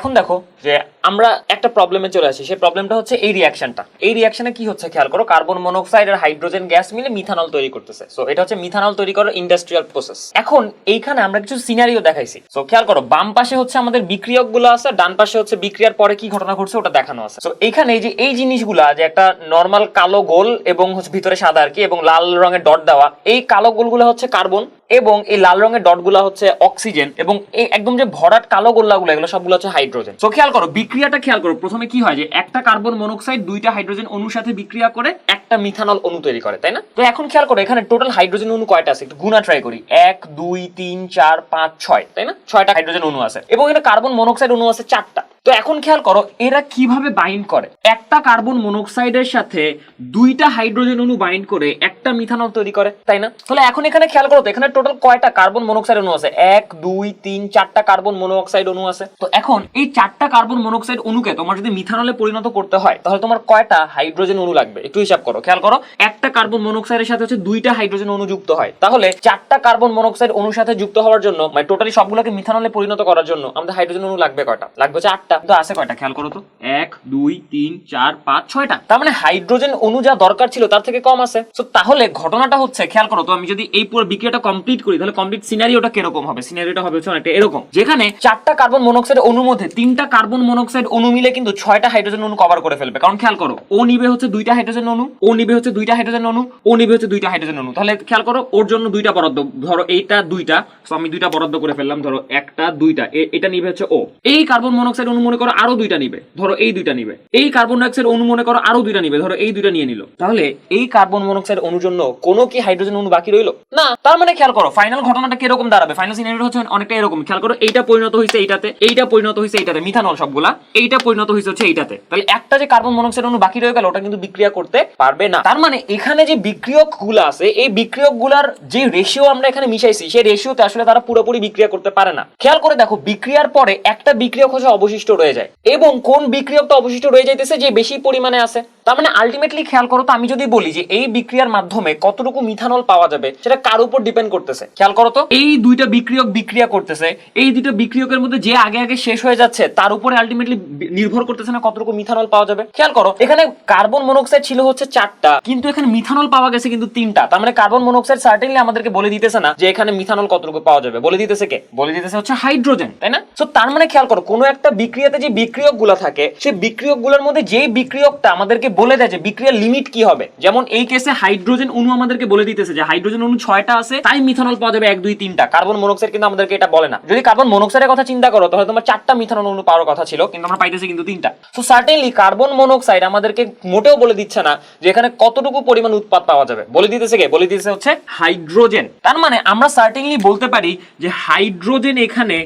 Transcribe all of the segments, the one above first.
এখন দেখো যে আমরা একটা প্রবলেমে চলে আসি। সেই প্রবলেমটা হচ্ছে এই রিয়াকশনটা এই রিয়াকশনে কি হচ্ছে খেয়াল করো? কার্বন মনোক্সাইড আর হাইড্রোজেন গ্যাস মিলে মিথানল তৈরি করতেছে। সো এটা হচ্ছে মিথানল তৈরি করার ইন্ডাস্ট্রিয়াল প্রসেস এখন এইখানে আমরা কিছু সিনারিও দেখাইছি। সো খেয়াল করো, বাম পাশে হচ্ছে আমাদের বিক্রিয়কগুলো আছে ডান পাশে হচ্ছে বিক্রিয়ার পরে কি ঘটনা ঘটছে ওটা দেখানো আছে। সো এইখানে এই যে, এই জিনিসগুলা, যে একটা নর্মাল কালো গোল এবং হচ্ছে ভিতরে সাদা আর কি, এবং লাল রঙের ডট দেওয়া, এই কালো গোলগুলো হচ্ছে কার্বন এবং এই লাল রঙের ডটগুলো হচ্ছে অক্সিজেন এবং এই একদম যে ভরাট কালো গোল্লাগুলো, এগুলো সবগুলো হচ্ছে হাইড্রোজেন তো খেয়াল করো বিক্রিয়াটা খেয়াল করো। প্রথমে কি হয় যে, একটা কার্বন মনোক্সাইড দুইটা হাইড্রোজেন অণুর সাথে বিক্রিয়া করে একটা মিথানল অণু তৈরি করে, তাই না? তো এখন খেয়াল করো, এখানে টোটাল হাইড্রোজেন অণু কয়টা আছে? একটু গুণা ট্রাই করি। এক, দুই, তিন, চার, পাঁচ, ছয়, তাই না? ছয়টা হাইড্রোজেন অণু আছে। এবং এখানে কার্বন মনোক্সাইড অণু আছে চারটা। তো এখন খেয়াল করো, এরা কীভাবে বাইন্ড করে? একটা কার্বন মনোক্সাইডের সাথে দুইটা হাইড্রোজেন অণু বাইন্ড করে একটা মিথানল তৈরি করে, তাই না? তাহলে এখন এখানে খেয়াল করো তো, এখানে টোটাল কয়টা কার্বন মনোক্সাইড অণু আছে? এক, দুই, তিন, চারটা কার্বন মনোক্সাইড অণু আছে। তো এখন এই চারটা কার্বন মনোক্সাইড অণুকে তোমার যদি মিথানলে পরিণত করতে হয়, তাহলে তোমার কয়টা হাইড্রোজেন অণু লাগবে? একটু হিসাব করো, খেয়াল করো একটা কার্বন মনোক্সাইডের সাথে হচ্ছে দুইটা হাইড্রোজেন অণু যুক্ত হয়। তাহলে চারটা কার্বন মনোক্সাইড অণুর সাথে যুক্ত হওয়ার জন্য মানে টোটালি সবগুলোকে মিথানলে পরিণত করার জন্য আমাদের হাইড্রোজেন অণু লাগবে কয়টা? লাগবে হচ্ছে আটটা। তো আছে কয়টা? খেয়াল করো তো। এক, দুই, তিন, চার, পাঁচ, ছয়টা। তার মানে হাইড্রোজেন অণু যা দরকার ছিল তার থেকে কম আছে। তো তাহলে ঘটনাটা হচ্ছে, খেয়াল করো তো, আমি যদি এই পুরো বিক্রিয়াটা কমপ্লিট করি, তাহলে কমপ্লিট সিনারিওটা কীরকম হবে? সিনারিওটা হবে হচ্ছে অনেকটা এরকম, যেখানে চারটা কার্বন মনোক্সাইড অণুর মধ্যে তিনটা কার্বন মনোক্সাইড অণু মিলে কিন্তু ছয়টা হাইড্রোজেন অণু কভার করে ফেলবে। কারণ খেয়াল করো, ও নিবে হচ্ছে দুইটা হাইড্রোজেন অণু, ও নিবে হচ্ছে দুইটা হাইড্রোজেন অণু ও নিবে হচ্ছে দুইটা হাইড্রোজেন অণু তাহলে খেয়াল করো, ওর জন্য দুইটা বরাদ্দ, ধরো এইটা দুইটা তো আমি দুইটা বরাদ্দ করে ফেললাম, ধরো একটা, দুইটা এটা নিবে হচ্ছে ও। এই কার্বন মনোক্সাইড অণু মনে করো আরও দুইটা নিবে, ধরো এই দুইটা নিবে। এই কার্বন ডাইঅক্সাইড অণু মনে করো আরও দুইটা নিবে, ধরো এই দুইটা নিয়ে নিল। তাহলে এই কার্বন মনোক্সাইড অণুর জন্য কোনো কি হাইড্রোজেন অণু বাকি রইল? না। তার মানে খেয়াল করো ফাইনাল ঘটনাটা কীরকম দাঁড়াবে? ফাইনাল সিনারিও হচ্ছে অনেকটা এরকম। খেয়াল করো, এইটা পরিণত হয়েছে এইটাতে, এইটা পরিণত হয়েছে এইটাতে মিথানল সবগুলা, এইটা পরিণত হয়েছে হচ্ছে এইটাতে। তাহলে একটা যে কার্বন মনোক্সাইড অণু বাকি রয়ে গেল, ওটা কিন্তু বিক্রিয়া করতে পারবে না। তার মানে এখানে যে বিক্রিয়কগুলো আছে, এই বিক্রিয়কগুলার যে রেশিও আমরা এখানে মিশাইছি, সেই রেশিওতে আসলে তারা পুরোপুরি বিক্রিয়া করতে পারে না। খেয়াল করে দেখো, বিক্রিয়ার পরে একটা বিক্রিয়ক হচ্ছে অবশিষ্ট রয়ে যায়। এবং কোন বিক্রিয়কটা অবশিষ্ট রয়ে যাইতেছে যে বেশি পরিমাণে আছে, তার মানে আলটিমেটলি খেয়াল করো তো, আমি যদি বলি যে এই বিক্রিয়ার মাধ্যমে কতটুকু মিথানল পাওয়া যাবে, সেটা কার উপর ডিপেন্ড করতেছে? খেয়াল করো তো, এই দুইটা বিক্রিয়ক বিক্রিয়া করতেছে, এই দুইটা বিক্রিয়কের মধ্যে যে আগে আগে শেষ হয়ে যাচ্ছে, তার উপরে আলটিমেটলি নির্ভর করতেছে না কতটুকু মিথানল পাওয়া যাবে। খেয়াল করো, এখানে কার্বন মনোক্সাইড ছিল হচ্ছে চারটা, কিন্তু এখানে মিথানল পাওয়া গেছে কিন্তু তিনটা। তার মানে কার্বন মনোক্সাইড সার্টেনলি আমাদেরকে বলে দিতেছে না যে এখানে মিথানল কতটুকু পাওয়া যাবে। বলে দিতেছে কে? বলে দিতেছে হচ্ছে হাইড্রোজেন। তাই না? তো তার মানে খেয়াল করো কোনো একটা বিক্রিয়াতে যে বিক্রিয়কগুলা থাকে সেই বিক্রিয়কগুলোর মধ্যে যেই বিক্রিয়কটা আমাদেরকে বলে দেয় যে বিক্রিয়ার লিমিট কি হবে যেমন এই কেসে হাইড্রোজেন অণু আমাদেরকে বলে দিতেছে যে হাইড্রোজেন অণু ছয়টা আছে তাই মিথানল পাওয়া যাবে এক দুই তিনটা। কার্বন মনোক্সাইড কিন্তু আমাদেরকে এটা বলে না। যদি কার্বন মনোক্সাইডের কথা চিন্তা করো তাহলে তোমার চারটা মিথানল অণু পাওয়ার কথা ছিল কিন্তু আমরা পাইতেছি কিন্তু তিনটা। তো সার্টেনলি কার্বন মনোক্সাইড আমাদেরকে মোটেও বলে দিচ্ছে না যে এখানে কতটুকু পরিমাণ উৎপাদ পাওয়া যাবে। বলে দিতেছে কে? বলে দিতেছে হচ্ছে হাইড্রোজেন। তার মানে আমরা সার্টেনলি বলতে পারি যে হাইড্রোজেন এখানে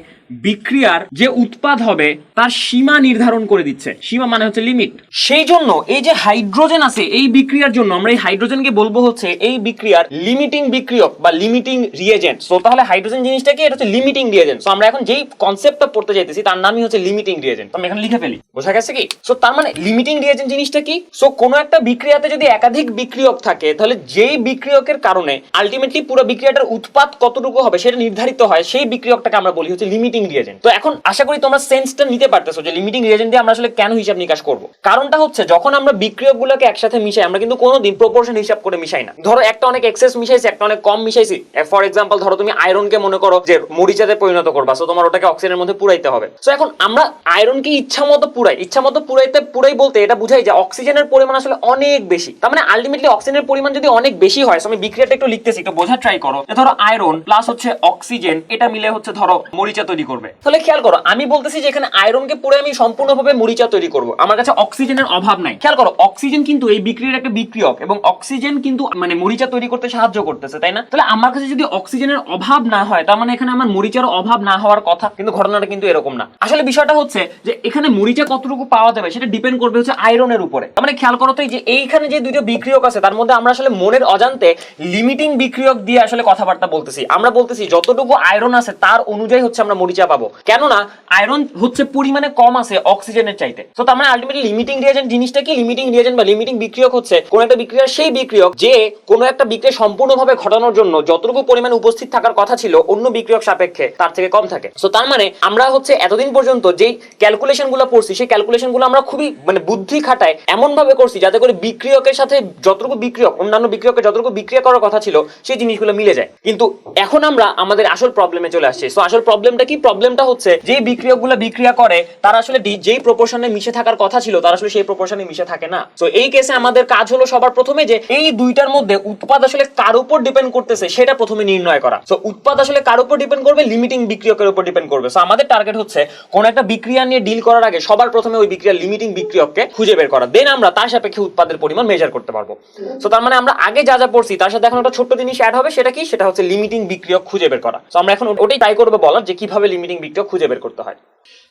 বিক্রিয়ার যে উৎপাদ হবে, তার সীমা নির্ধারণ করে দিচ্ছে। সীমা মানে হচ্ছে লিমিট সেই জন্য এই যে হাইড্রোজেন আছে, এই বিক্রিয়ার জন্য আমরা এই হাইড্রোজেনকে বলব হচ্ছে এই বিক্রিয়ার লিমিটিং বিক্রিয়ক বা লিমিটিং রিয়েজেন্ট সো তাহলে হাইড্রোজেন জিনিসটা কি? এটা হচ্ছে লিমিটিং রিয়েজেন্ট সো আমরা এখন যেই কনসেপ্টটা পড়তে যাইতেছি, তার নামই হচ্ছে লিমিটিং রিয়েজেন্ট তো আমি এখানে লিখে ফেলি। বোঝা গেছে কি? সো তার মানে লিমিটিং রিয়েজেন্ট জিনিসটা কি? সো কোনো একটা বিক্রিয়াতে যদি একাধিক বিক্রিয়ক থাকে, তাহলে যেই বিক্রিয়কের কারণে আলটিমেটলি পুরো বিক্রিয়াটার উৎপাদ কতটুকু হবে, সেটা নির্ধারিত হয়, সেই বিক্রিয়কটাকে আমরা বলি হচ্ছে লিমিটিং রিয়েজেন্ট তো এখন আশা করি তোমরা সেন্সটা নিতে পারতেছো যে লিমিটিং রিয়েজেন্ট দিয়ে আমরা আসলে কেন হিসাব নিকাশ করব। কারণটা হচ্ছে, যখন আমরা বিক্রিয়কগুলোকে একসাথে মিশাই, আমরা কিন্তু কোনোদিন প্রপোর্শন হিসাব করে মিশাই না। ধরো একটা অনেক এক্সেস মিশাইছি, একটা অনেক কম মিশাইছি। ফর এক্সাম্পল ধরো তুমি আয়রনকে মনে করো যে মরিচাতে পরিণত করবা সো তোমার ওটাকে অক্সিজেনের মধ্যে পুরাইতে হবে। সো এখন আমরা আয়রনকে ইচ্ছা মতো পুরাই ইচ্ছা মতো পুরাইতে পুরাই বলতে এটা বুঝাই যে অক্সিজেনের পরিমাণ আসলে অনেক বেশি। তার মানে আলটিমেটলি অক্সিজেনের পরিমাণ যদি অনেক বেশি হয় আমি বিক্রিয়াটা একটু লিখতেছি, একটু বোঝার ট্রাই করো। ধরো আয়রন প্লাস হচ্ছে অক্সিজেন এটা মিলে হচ্ছে ধরো মরিচা তৈরি করবে। তাহলে খেয়াল করো, আমি বলতেছি যে এখানে আয়রনকে পুরো আমি সম্পূর্ণভাবে মরিচা তৈরি করব। আমার কাছে অক্সিজেনের অভাব নাই। খেয়াল করো অক্সিজেন কিন্তু এই বিক্রিয়ার একটা বিক্রিয়ক এবং অক্সিজেন কিন্তু মানে মরিচা তৈরি করতে সাহায্য করতেছে, তাই না? তাহলে আমার কাছে যদি অক্সিজেনের অভাব না হয়, তার মানে এখানে আমার মরিচার অভাব না হওয়ার কথা, কিন্তু ঘটনাটা কিন্তু এরকম না। আসলে বিষয়টা হচ্ছে যে এখানে মরিচা কতটুকু পাওয়া যাবে সেটা ডিপেন্ড করবে হচ্ছে আয়রনের উপরে। তার মানে খেয়াল করো তো যে এইখানে যে দুটো বিক্রিয়ক আছে, তার মধ্যে আমরা আসলে মনের অজান্তে লিমিটিং বিক্রিয়ক দিয়ে আসলে কথাবার্তা বলতেছি। আমরা বলতেছি যতটুকু আয়রন আছে, তার অনুযায়ী হচ্ছে আমরা মরিচা নিচা পাবো। কেননা আয়রন হচ্ছে পরিমাণে কম আছে অক্সিজেনের চাইতে। তো তার মানে আলটিমেটলি লিমিটিং রিয়েজেন্ট জিনিসটা কি? লিমিটিং রিয়েজেন্ট বা লিমিটিং বিক্রিয়ক হচ্ছে কোন একটা বিক্রিয়ার সেই বিক্রিয়ক যে কোন একটা বিক্রিয়া সম্পূর্ণভাবে ঘটানোর জন্য যতটুকু পরিমাণে উপস্থিত থাকার কথা ছিল, অন্য বিক্রিয়ক সাপেক্ষে তার থেকে কম থাকে। সো তার মানে আমরা হচ্ছে এতদিন পর্যন্ত যেই ক্যালকুলেশনগুলো পড়ছি, সেই ক্যালকুলেশনগুলো আমরা খুবই মানে বুদ্ধি খাটায় এমন ভাবে করছি যাতে করে বিক্রিয়কের সাথে যতটুকু বিক্রিয়ক, অন্যান্য বিক্রিয়কের যতটুকু বিক্রিয়া করার কথা ছিল, সেই জিনিসগুলো মিলে যায়। কিন্তু এখন আমরা আমাদের আসল প্রবলেমে চলে আসছি। সো আসল প্রবলেমটা কি? প্রবলেমটা হচ্ছে যে বিক্রিয়কগুলো বিক্রিয়া করে, তারা আসলে যেই প্রপোর্শনে মিশে থাকার কথা ছিল, তারা আসলে সেই প্রপোর্শনে মিশে থাকে না। সো এই কেসে আমাদের কাজ হলো সবার প্রথমে যে, এই দুইটার মধ্যে উৎপাদ আসলে কার উপর ডিপেন্ড করতেছে, সেটা প্রথমে নির্ণয় করা। সো উৎপাদ আসলে কার উপর ডিপেন্ড করবে? লিমিটিং বিক্রিয়কের উপর ডিপেন্ড করবে। সো আমাদের টার্গেট হচ্ছে, কোন একটা বিক্রিয়া নিয়ে ডিল করার আগে সবার প্রথমে ওই বিক্রিয়ার লিমিটিং বিক্রিয়ককে খুঁজে বের করা। দেন আমরা তার সাপেক্ষে উৎপাদের পরিমাণ মেজার করতে পারব। সো তার মানে আমরা আগে যা যা পড়ছি, তার সাথে এখন একটা ছোট্ট জিনিস অ্যাড হবে, সেটা কি? সেটা হচ্ছে লিমিটিং বিক্রিয়ক খুঁজে বের করা। তো আমরা এখন ওটাই ট্রাই করব বলার যে, কীভাবে লিমিটিং বিক্রিয়ক খুঁজে বের করতে হয়।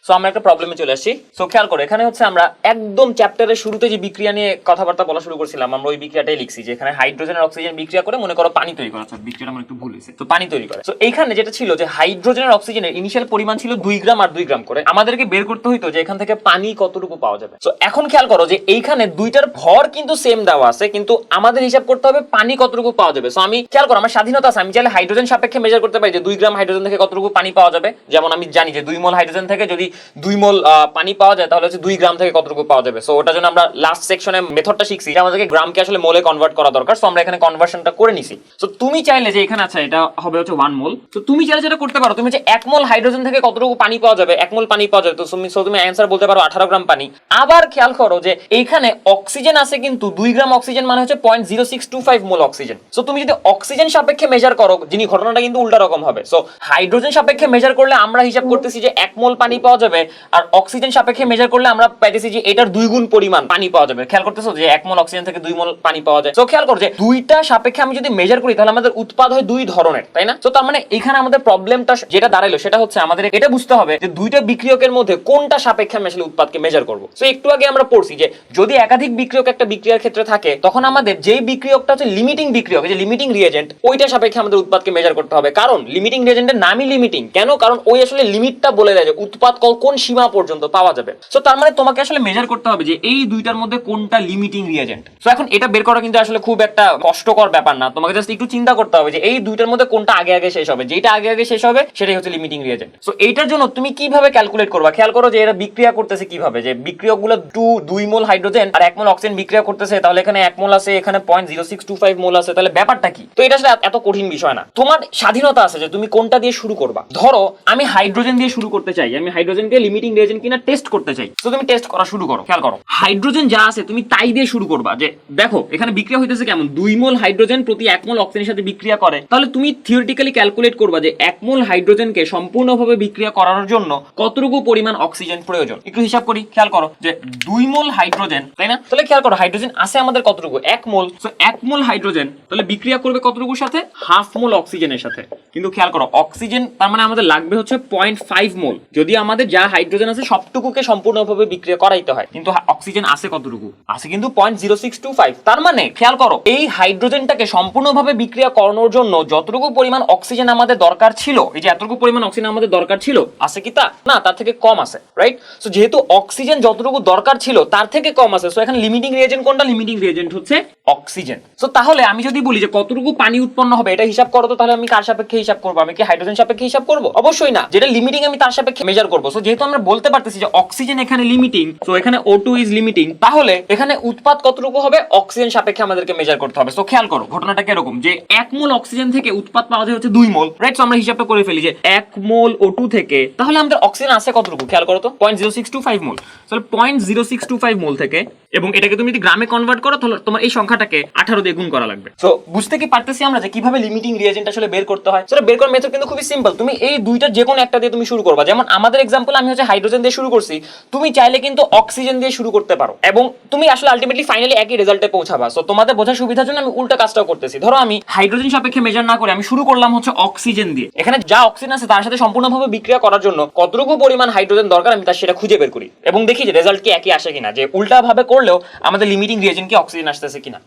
সো আমরা একটা প্রবলেমে চলে আসছি। সো খেয়াল করো, এখানে হচ্ছে আমরা একদম চ্যাপ্টারের শুরুতে যে বিক্রিয়া নিয়ে কথাবার্তা বলা শুরু করছিলাম, আমরা ওই বিক্রিয়াটাই লিখছি যে এখানে হাইড্রোজেন আর অক্সিজেন বিক্রিয়া করে মনে করো পানি তৈরি করা। আচ্ছা বিক্রিয়াটা আমার একটু ভুল হয়েছে। তো পানি তৈরি করে। তো এইখানে যেটা ছিল যে হাইড্রোজেন আর অক্সিজেনের ইনিশিয়াল পরিমাণ ছিল দুই গ্রাম আর দুই গ্রাম করে। আমাদেরকে বের করতে হইতো যে এখান থেকে পানি কতটুকু পাওয়া যাবে। তো এখন খেয়াল করো যে এইখানে দুইটার ভর কিন্তু সেম দেওয়া আছে, কিন্তু আমাদের হিসাব করতে হবে পানি কতটুকু পাওয়া যাবে। সো আমি খেয়াল করো, আমার স্বাধীনতা আছে, আমি চাইলে হাইড্রোজেন সাপেক্ষে মেজার করতে পারি যে দুই গ্রাম হাইড্রোজেন থেকে কতটুকু পানি পাওয়া যাবে। যেমন আমি জানি যে দুই মোল হাইড্রোজেন থেকে যদি দুই মোল পানি পাওয়া যায়, তাহলে হচ্ছে দুই গ্রাম থেকে কতটুকু পাওয়া যাবে? সো ওটার জন্য আমরা লাস্ট সেকশনে মেথডটা শিখছি যে আমাদেরকে গ্রামকে আসলে মোলে কনভার্ট করা দরকার সো আমরা এখানে কনভার্সনটা করে নিছি। সো তুমি চাইলে যে এখানে আছে, এটা হবে হচ্ছে ওয়ান মোল। তো তুমি চাইলে যেটা করতে পারো, তুমি যে এক মোল হাইড্রোজেন থেকে কতটুকু পানি পাওয়া যাবে, এক মোল পানি পাওয়া যাবে। তো তুমি, so তুমি অ্যান্সার বলতে পারো আঠারো গ্রাম পানি। আবার খেয়াল করো যে এইখানে অক্সিজেন আছে কিন্তু দুই গ্রাম অক্সিজেন মানে হচ্ছে point zero six two five mole oxygen so তুমি যদি অক্সিজেন সাপেক্ষে মেজার করো, যিনি ঘটনাটা কিন্তু উল্টা রকম হবে। সো হাইড্রোজেন সাপেক্ষে মেজার করলে আমরা হিসাব করতেছি যে এক মোল পানি পাওয়া যাবে, আর অক্সিজেন সাপেক্ষে মেজার করলে আমরা পাইতেছি যে এটার দুই গুণ পরিমাণ পানি পাওয়া যাবে। খেয়াল করতেছো যে এক মোল অক্সিজেন থেকে দুই মোল পানি পাওয়া যায়? তো খেয়াল করো যে দুইটা সাপেক্ষে আমি যদি মেজার করি, তাহলে আমাদের উৎপাদ হয় দুই ধরনের, তাই না? তো তার মানে এখানে আমাদের প্রবলেমটা যেটা দাঁড়াইলো, সেটা হচ্ছে আমাদের এটা বুঝতে হবে যে দুইটা বিক্রিয়কের মধ্যে কোনটা সাপেক্ষে আমি আসলে উৎপাদকে মেজার করব। তো একটু আগে আমরা পড়ছি যে যদি একাধিক বিক্রিয়ক একটা বিক্রিয়ার ক্ষেত্রে থাকে, তখন আমাদের যেই বিক্রিয়কটা হচ্ছে লিমিটিং বিক্রিয়ক যে লিমিটিং রিয়েজেন্ট ওইটা সাপেক্ষে আমাদের উৎপাদকে মেজার করতে হবে। কারণ লিমিটিং রিয়েজেন্টের নামই লিমিটিং কেন? কারণ ওই আসলে লিমিটটা বলে দেয় যে উৎপাদ ক- কোন সীমা পর্যন্ত পাওয়া যাবে? তো তার মানে তোমাকে আসলে মেজার করতে হবে যে এই দুইটার মধ্যে কোনটা লিমিটিং রিয়েজেন্ট তো এখন এটা বের করা কিন্তু আসলে খুব একটা কষ্টকর ব্যাপার না। তোমাকে জাস্ট একটু চিন্তা করতে হবে যে এই দুইটার মধ্যে কোনটা আগে আগে শেষ হবে। যেটা আগে আগে শেষ হবে, সেটাই হচ্ছে লিমিটিং রিয়েজেন্ট সো এইটার জন্য তুমি কীভাবে ক্যালকুলেট করবা? খেয়াল করো যে এরা বিক্রিয়া করতেছে কীভাবে? যে বিক্রিয়কগুলো টু দুই মোল হাইড্রোজেন আর এক মোল অক্সিজেন বিক্রিয়া করতেছে, তাহলে এখানে এক মোল আছে, এখানে point zero six two five mole আছে, তাহলে ব্যাপারটা কি? তো এটা আসলে এত কঠিন বিষয় না। তোমার স্বাধীনতা আছে যে তুমি কোনটা দিয়ে শুরু করবা। ধরো, আমি হাইড্রোজেন দিয়ে শুরু করতে চাই। আমি হাইড্রোজেনকে লিমিটিং রিয়েজেন্ট কিনা টেস্ট করতে চাই। তো তুমি টেস্ট করা শুরু করো, খেয়াল করো। হাইড্রোজেন যা আছে, তুমি তাই দিয়ে শুরু করবা যে, দেখো, এখানে বিক্রিয়া হইতেছে কেমন? দুই মোল হাইড্রোজেন প্রতি এক মোল অক্সিজেনের সাথে বিক্রিয়া করে। তাহলে তুমি থিওরিটিক্যালি ক্যালকুলেট করবা যে, এক মোল হাইড্রোজেনকে সম্পূর্ণভাবে বিক্রিয়া করানোর জন্য কতটুকু পরিমাণ অক্সিজেন প্রয়োজন? একটু হিসাব করি, খেয়াল করো যে, দুই মোল হাইড্রোজেন, তাই না? তাহলে খেয়াল করো, হাইড্রোজেন আছে আমাদের কতটুকু? এক মোল। তো এক মোল হাইড্রোজেন, তাহলে বিক্রিয়া করবে কতটুকুর সাথে? হাফ মোল অক্সিজেনের সাথে। কিন্তু খেয়াল করো অক্সিজেন তার মানে আমাদের লাগবে হচ্ছে পয়েন্ট ফাইভ মোল। যদি আমাদের যা হাইড্রোজেন আছে সবটুকুকে সম্পূর্ণভাবে বিক্রিয়া করাইতে হয়। কিন্তু অক্সিজেন আছে কতটুকু? আছে কিন্তু point zero six two five তার মানে খেয়াল করো, এই হাইড্রোজেনটাকে সম্পূর্ণভাবে বিক্রিয়া করানোর জন্য যতটুকু পরিমাণ অক্সিজেন আমাদের দরকার ছিল, এই যে এতটুকু পরিমাণ অক্সিজেন আমাদের দরকার ছিল, আছে কি তা? না, তার থেকে কম আছে রাইট সো যেহেতু অক্সিজেন যতটুকু দরকার ছিল, তার থেকে কম আছে। সো এখানে লিমিটিং রিয়েজেন্ট কোনটা? লিমিটিং রিয়েজেন্ট হচ্ছে অক্সিজেন সো তাহলে আমি যদি বলি যে কতটুকু পানি উৎপন্ন হবে, এটা হিসাব করো তো, তাহলে আমি কার সাপেক্ষে হিসাব করব? আমি কি হাইড্রোজেন সাপেক্ষে হিসাব করব? অবশ্যই না। যেটা লিমিটিং আমি তার সাপেক্ষে মেজার করব। সো যেহেতু আমরা বলতে পারতেছি যে অক্সিজেন এখানে লিমিটিং সো এখানে ও টু ইজ লিমিটিং তাহলে এখানে উৎপাদ কতটুকু হবে? অক্সিজেন সাপেক্ষে আমাদেরকে মেজার করতে হবে। সো খেয়াল করো, ঘটনাটা কীরকম? যে এক মোল অক্সিজেন থেকে উৎপাদ পাওয়া যায় হচ্ছে দুই মোল রাইট আমরা হিসাবটা করে ফেলি যে এক মোল ও টু থেকে, তাহলে আমাদের অক্সিজেন আছে কতটুকু? খেয়াল করো তো point zero six two five mole. তাহলে point zero six two five mole থেকে এবং এটাকে তুমি যদি গ্রামে কনভার্ট করো, তাহলে তোমার এই সংখ্যাটাকে আঠারো দিয়ে গুণ করা লাগবে। তো বুঝতে কি পারতেছি আমরা যে কীভাবে লিমিটিং রিয়েজেন্ট আসলে বের করতে হয়? সেটা বের করার মেথড কিন্তু খুবই সিম্পল তুমি এই দুইটা যে কোনো একটা দিয়ে তুমি শুরু করবা। যেমন আমাদের এক্সাম্পল আমি হচ্ছে হাইড্রোজেন দিয়ে শুরু করছি। তুমি চাইলে কিন্তু অক্সিজেন দিয়ে শুরু করতে পারো। এবং তুমি আসলে আলটিমেটলি ফাইনালি একই রেজাল্টে পৌঁছাবা। সো তোমাদের বোঝার সুবিধার জন্য আমি উল্টা কাজটাও করতেছি। ধরো আমি হাইড্রোজেন সাপেক্ষে মেজার না করে আমি শুরু করলাম হচ্ছে অক্সিজেন দিয়ে। এখানে যা অক্সিজেন আছে তার সাথে সম্পূর্ণভাবে বিক্রিয়া করার জন্য কতটুকু পরিমাণ হাইড্রোজেন দরকার আমি তার সেটা খুঁজে বের করি। এবং দেখি যে রেজাল্ট কি একই আসে কিনা। যে উল্টা ভাবে করলেও আমাদের লিমিটিং রিয়েজেন্ট কি অক্সিজেন আসতেছে কিনা?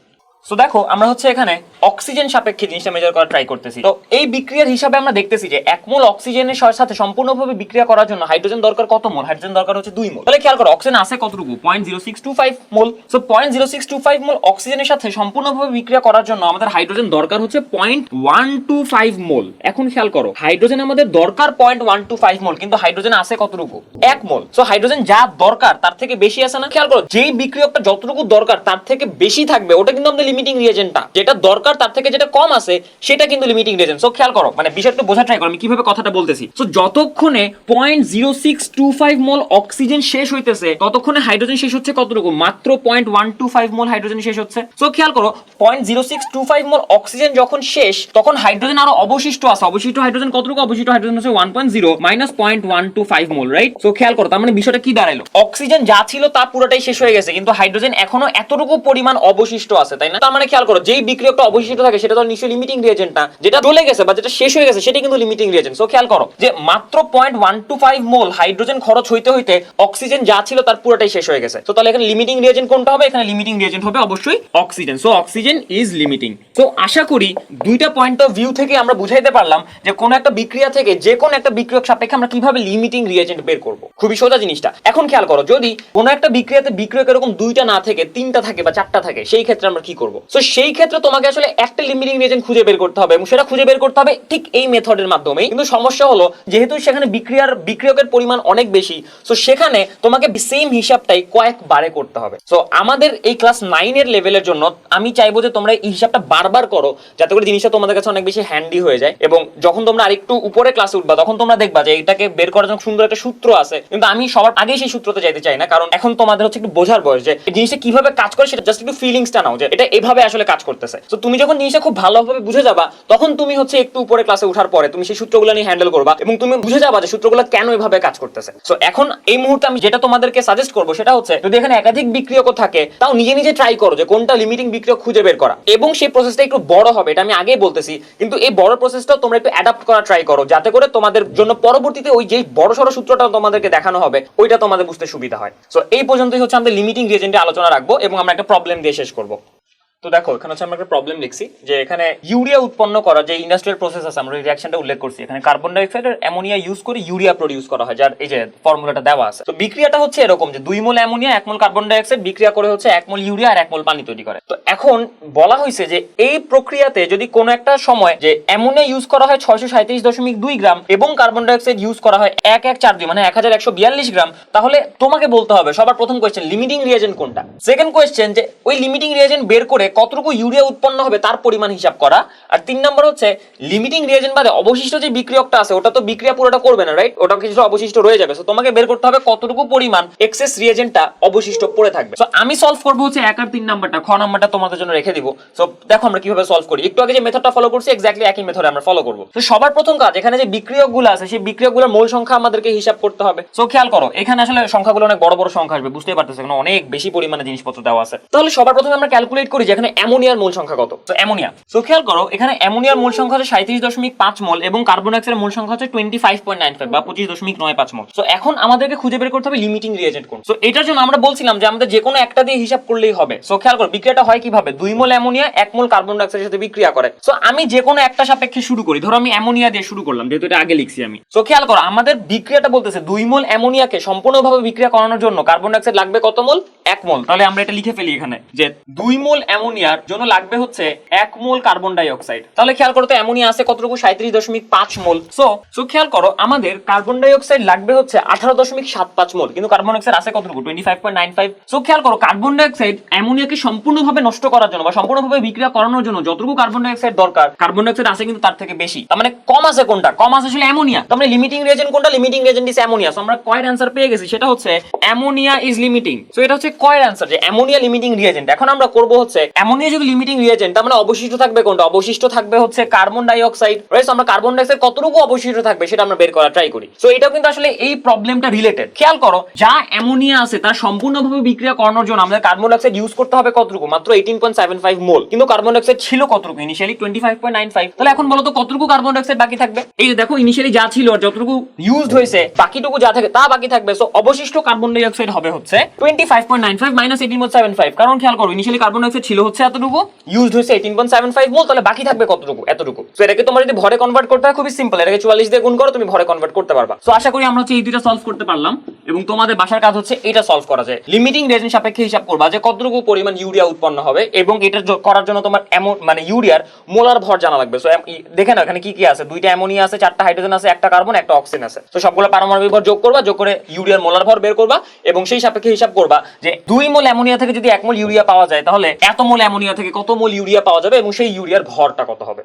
সো দেখো, আমরা হচ্ছে এখানে অক্সিজেন সাপেক্ষে জিনিসটা মেজার করার ট্রাই করতেছি। তো এই বিক্রিয়ার হিসাবে আমরা দেখতেছি যে এক মোল অক্সিজেনের সাথে সম্পূর্ণভাবে বিক্রিয়া করার জন্য হাইড্রোজেন দরকার কত মোল? হাইড্রোজেন দরকার হচ্ছে দুই মোল। তাহলে খেয়াল করো অক্সিজেন আছে কতটুকু? Point zero six two five mole. So point zero six two five mole অক্সিজেনের সাথে সম্পূর্ণভাবে বিক্রিয়া করার জন্য আমাদের হাইড্রোজেন দরকার হচ্ছে point one two five mole. এখন খেয়াল করো হাইড্রোজেন আমাদের দরকার point one two five mole, কিন্তু হাইড্রোজেন আছে কতটুকু? এক মোল। সো হাইড্রোজেন যা দরকার, তার থেকে বেশি আছে না? খেয়াল করো, যেই বিক্রিয়কটা যতটুকু দরকার, তার থেকে বেশি থাকবে, ওটা কিন্তু আমাদের লিমিটিং রিয়েজেন্টটা যেটা দরকার তার থেকে যেটা কম আছে, সেটা কিন্তু লিমিটিং রিয়েজেন্ট সো খেয়াল করো মানে বিষয়টা বোঝা ট্রাই করো, আমি কীভাবে কথাটা বলতেছি। সো যতক্ষণে point zero six two five mole oxygen শেষ হইতেছে, ততক্ষণে হাইড্রোজেন শেষ হচ্ছে কতটুকু? মাত্র point one two five mole hydrogen শেষ হচ্ছে। সো খেয়াল করো point zero six two five mole oxygen যখন শেষ, তখন হাইড্রোজেন আরও অবশিষ্ট আছে। অবশিষ্ট হাইড্রোজেন কতটুকু? অবশিষ্ট হাইড্রোজেন হচ্ছে one point zero minus point one two five mole right so খেয়াল করো, তার মানে বিষয়টা কি দাঁড়াল অক্সিজেন যা ছিল তা পুরোটাই শেষ হয়ে গেছে, কিন্তু হাইড্রোজেন এখনও এতটুকু পরিমাণ অবশিষ্ট আছে, তাই না? তার মানে খেয়াল করো, যেই বিক্রিয়কটা অবশিষ্ট থাকে সেটা তো নিশ্চয়ই লিমিটিং রিয়েজেন্ট না। যেটা চলে গেছে বা যেটা শেষ হয়ে গেছে সেটা কিন্তু লিমিটিং রিয়েজেন্ট সো খেয়াল করো যে মাত্র point one two five mole hydrogen খরচ হইতে হইতে অক্সিজেন যা ছিল তার পুরোটাই শেষ হয়ে গেছে। তো তাহলে এখানে লিমিটিং রিয়েজেন্ট কোনটা হবে? এখানে লিমিটিং রিয়েজেন্ট হবে অবশ্যই oxygen so oxygen is limiting তো আশা করি দুইটা পয়েন্ট অফ ভিউ থেকে আমরা বুঝাইতে পারলাম যে কোন একটা বিক্রিয়া থেকে যে কোন একটা বিক্রিয়ক সাপেক্ষে আমরা কীভাবে লিমিটিং রিয়েজেন্ট বের করব। খুবই সোজা জিনিসটা। এখন খেয়াল করো, যদি কোন একটা বিক্রিয়াতে বিক্রিয়ক এরকম দুইটা না থেকে, তিনটা থাকে বা চারটা থাকে, সেই ক্ষেত্রে আমরা কি করব? সো সেই ক্ষেত্রে তোমাকে আসলে একটা লিমিটিং রিয়েজেন্ট খুঁজে বের করতে হবে এবং সেটা খুঁজে বের করতে হবে ঠিক এই মেথডের মাধ্যমে কিন্তু সমস্যা হলো, যেহেতু সেখানে বিক্রিয়ার, বিক্রিয়কের পরিমাণ অনেক বেশি সো সেখানে তোমাকে সেম হিসাবটাই কয়েকবারে করতে হবে। সো আমাদের এই ক্লাস নাইনের লেভেলের জন্য আমি চাইব যে তোমরা এই হিসাবটা বারবার করো, যাতে করে জিনিসটা তোমাদের কাছে অনেক বেশি হ্যান্ডি হয়ে যায় এবং যখন তোমরা আরেকটু উপরে ক্লাসে উঠবা, তখন তোমরা দেখবা যে এটাকে বের করার জন্য সুন্দর একটা সূত্র আছে। কিন্তু আমি সবার আগে সেই সূত্রতে যাইতে চাই না, কারণ এখন তোমাদের হচ্ছে একটু বোঝার বয়স যে জিনিসটা কীভাবে কাজ করে সেটা জাস্ট একটু ফিলিংসটা নাও যে এটা এভাবে আসলে কাজ করতেছে। তো তুমি যখন জিনিসটা খুব ভালোভাবে বুঝে যাবা, তখন তুমি হচ্ছে একটু উপরে ক্লাসে ওঠার পরে তুমি সেই সূত্রগুলো নিয়ে হ্যান্ডেল করবা এবং তুমি বুঝে যাবা যে সূত্রগুলো কেন এভাবে কাজ করতেছে। সো এখন এই মুহূর্তে আমি যেটা তোমাদেরকে সাজেস্ট করব সেটা হচ্ছে, যদি এখানে একাধিক বিক্রিয়ক থাকে, তাও নিজে নিজে ট্রাই করো যে কোনটা লিমিটিং বিক্রিয়ক খুঁজে বের করা। এবং সেই প্রসেসটা একটু বড় হবে, এটা আমি আগেই বলতেছি, কিন্তু এই বড় প্রসেসটা তোমরা একটু অ্যাডাপ্ট করা ট্রাই করো, যাতে করে তোমাদের জন্য পরবর্তীতে ওই যে বড় সড়ো সূত্রটা তোমাদেরকে দেখানো হবে, ওইটা তোমাদের বুঝতে সুবিধা হয়। সো এই পর্যন্তই হচ্ছে আমাদের লিমিটিং রিয়েজেন্টে আলোচনা রাখব এবং আমরা একটা প্রবলেম দিয়ে শেষ করব। তো দেখো, এখানে হচ্ছে আমরা একটা প্রবলেম লিখছি, যে এখানে ইউরিয়া উৎপন্ন করা যে ইন্ডাস্ট্রিয়াল প্রসেস আছে, আমরা রিঅ্যাকশনটা উল্লেখ করছি। এখানে কার্বন ডাইঅক্সাইড আর অ্যামোনিয়া ইউজ করে ইউরিয়া প্রডিউস করা হয়, যার এই যে ফর্মুলাটা দেওয়া আছে। তো বিক্রিয়াটা হচ্ছে এরকম যে দুই মোল অ্যামোনিয়া এক মোল কার্বন ডাইঅক্সাইড বিক্রিয়া করে হচ্ছে এক মোল ইউরিয়া আর এক মোল পানি তৈরি করে। তো এখন বলা হয়েছে যে এই প্রক্রিয়াতে যদি কোনো একটা সময় যে অ্যামোনিয়া ইউজ করা হয় ছয়শো সাঁত্রিশ দশমিক দুই গ্রাম এবং কার্বন ডাইঅক্সাইড ইউজ করা হয় এক এক চার দুই মানে এক হাজার একশো বিয়াল্লিশ গ্রাম, তাহলে তোমাকে বলতে হবে সবার প্রথম কোয়েশ্চেন লিমিটিং রিয়েজেন্ট কোনটা? সেকেন্ড কোয়েশ্চেন যে ওই লিমিটিং রিয়েজেন্ট বের করে কতটুকু ইউরিয়া উৎপন্ন হবে তার পরিমাণ হিসাব করা। আর তিন নম্বর হচ্ছে লিমিটিং রিয়েজেন্ট বাদে অবশিষ্ট যে বিক্রিয়কটা আছে, ওটা তো বিক্রিয়া পুরোটা করবে না রাইট ওটা কিছু অবশিষ্ট রয়ে যাবে। তোমাকে বের করতে হবে কতটুকু পরিমাণ এক্সেস রিয়েজেন্টটা অবশিষ্ট পড়ে থাকবে। আমি সলভ করব হচ্ছে এক আর তিন নাম্বারটা, খ নাম্বারটা তোমাদের জন্য রেখে দিব। সো দেখো আমরা কীভাবে সলভ করি। একটু আগে যে মেথডটা ফলো করছি এক্স্যাক্টলি একই মেথডে আমরা ফলো করব। তো সবার প্রথম কাজ, এখানে যে বিক্রিয়কগুলো আছে, সেই বিক্রিয়কগুলোর মূল সংখ্যা আমাদেরকে হিসাব করতে হবে। সো খেয়াল করো, এখানে আসলে সংখ্যাগুলো অনেক বড় বড় সংখ্যা আসবে, বুঝতেই পারতেছে অনেক বেশি পরিমাণে জিনিসপত্র দেওয়া আছে। তাহলে সবার প্রথমে আমরা ক্যালকুলেট করি যে এখানে অ্যামোনিয়ার মূল সংখ্যা কত? তো অ্যামোনিয়া। সো খেয়াল করো, এখানে অ্যামোনিয়ার মূল সংখ্যা হচ্ছে সাঁত্রিশ দশমিক পাঁচ মোল এবং কার্বন ডাইঅক্সাইডের মূল সংখ্যা হচ্ছে twenty five point nine five বা পঁচিশ দশমিক নয় পাঁচ মোল। সো এখন আমাদেরকে খুঁজে বের করতে হবে লিমিটিং রিয়েজেন্ট কোন। সো এটার জন্য আমরা বলছিলাম যে আমাদের যে কোনো একটা দিয়ে হিসাব করলেই হবে। সো খেয়াল করো, বিক্রিয়াটা হয় কীভাবে? দুই মোল অ্যামোনিয়া, এক মোল কার্বন ডাইঅক্সাইডের সাথে বিক্রিয়া করে। সো আমি যে কোনো একটা সাপেক্ষে শুরু করি। ধরো আমি অ্যামোনিয়া দিয়ে শুরু করলাম, যেহেতু এটা আগে লিখছি আমি। সো খেয়াল করো, আমাদের বিক্রিয়াটা বলতেছে দুই মোল অ্যামোনিয়াকে সম্পূর্ণভাবে বিক্রিয়া করানোর জন্য কার্বন ডাইঅক্সাইড লাগবে কত মোল? এক মোল। তাহলে আমরা এটা লিখে ফেলি এখানে যে দুই মল মোল অ্যামোনিয়ার জন্য লাগবে হচ্ছে এক মোল কার্বন ডাইঅক্সাইড। তাহলে খেয়াল করো তো, অ্যামোনিয়া আছে কতটুকু? সাঁত্রিশ দশমিক পাঁচ মোল। সো সো খেয়াল করো, আমাদের কার্বন ডাইঅক্সাইড লাগবে হচ্ছে আঠারো দশমিক সাত পাঁচ মোল, কিন্তু কার্বন ডাইঅক্সাইড আছে কতটুকু? Twenty five point nine five so খেয়াল করো, কার্বন ডাইঅক্সাইড অ্যামোনিয়াকে সম্পূর্ণভাবে নষ্ট করার জন্য বা সম্পূর্ণভাবে বিক্রিয়া করানোর জন্য যতটুকু কার্বন ডাইঅক্সাইড দরকার, কার্বন ডাইঅক্সাইড আছে কিন্তু তার থেকে বেশি। তার মানে কম আছে কোনটা? কম আছে আসলে অ্যামোনিয়া। তার মানে লিমিটিং রিয়েজেন্ট কোনটা? Limiting reagent is ammonia. So আমরা কয়ের অ্যান্সার পেয়ে গেছি, সেটা হচ্ছে অ্যামোনিয়া ইজ লিমিটিং সো এটা হচ্ছে কয়ের অ্যান্সার যে অ্যামোনিয়া লিমিটিং রিয়েজেন্ট এখন আমরা করব হচ্ছে অ্যামোনিয়া যদি লিমিটিং রিয়েজেন্ট তার মানে অবশিষ্ট থাকবে কোনটা? অবশিষ্ট থাকবে হচ্ছে কার্বন ডাইঅক্সাইড রাইট আমরা কার্বন ডাইঅক্সাইড কতটুকু অবশিষ্ট থাকবে সেটা আমরা বের করা ট্রাই করি। সো এটাও কিন্তু আসলে এই প্রবলেমটা রিলেটেড খেয়াল করো, যা অ্যামোনিয়া আছে তার সম্পূর্ণভাবে বিক্রিয়া করানোর জন্য আমাদের কার্বন ডাইঅক্সাইড ইউজ করতে হবে কতটুকু? মাত্র eighteen point seven five mole কিন্তু কার্বন ডাইঅক্সাইড ছিল কতটুকু? Initially twenty five point nine five তাহলে এখন বলো তো, কতটুকু কার্বন ডাইঅক্সাইড বাকি থাকবে? এই দেখো ইনিশিয়ালি যা ছিল আর যতটুকু ইউজড হয়েছে, বাকিটুকু যা থাকে তা বাকি থাকবে। সো অবশিষ্ট কার্বন ডাইঅক্সাইড হবে হচ্ছে twenty five point nine five minus eighteen point seven five কারণ খেয়াল করো ইনিশিয়ালি কার্বন ডাইঅক্সাইড ছিল হচ্ছে এতটুকু? ইউজড হচ্ছে eighteen point seven five mole তাহলে বাকি থাকবে কতটুকু? এতটুকু। তো এটাকে তোমার যদি ভরে কনভার্ট করতে হয়, খুবই সিম্পল এটাকে চুয়াল্লিশ দিয়ে গুণ করো, তুমি ভরে কনভার্ট করতে পারবা। তো আশা করি আমরা হচ্ছে এই দুইটা সলভ করতে পারলাম, এবং তোমাদের বাসার কাজ হচ্ছে এটা সলভ করা যায় লিমিটিং রেজেন সাপেক্ষে হিসাব করবা যে কতটুকু পরিমাণ ইউরিয়া উৎপন্ন হবে, এবং এটা করার জন্য তোমার এমন মানে ইউরিয়ার মোলার ভর জানা লাগবে। সো দেখে না এখানে কি কি আছে। দুইটা অ্যামোনিয়া আছে, চারটা হাইড্রোজেন আছে, একটা কার্বন একটা অক্সিজেন আছে। তো সবগুলো পারমাণবিক ভর যোগ করবা, যোগ করে ইউরিয়ার মোলার ভর বের করবা, এবং সেই সাপেক্ষে হিসাব করবা যে দুই মোল অ্যামোনিয়া থেকে যদি এক মোল ইউরিয়া পাওয়া যায়, তাহলে এত মোল অ্যামোনিয়া থেকে কত মোল ইউরিয়া পাওয়া যাবে এবং সেই ইউরিয়ার ভরটা কত হবে।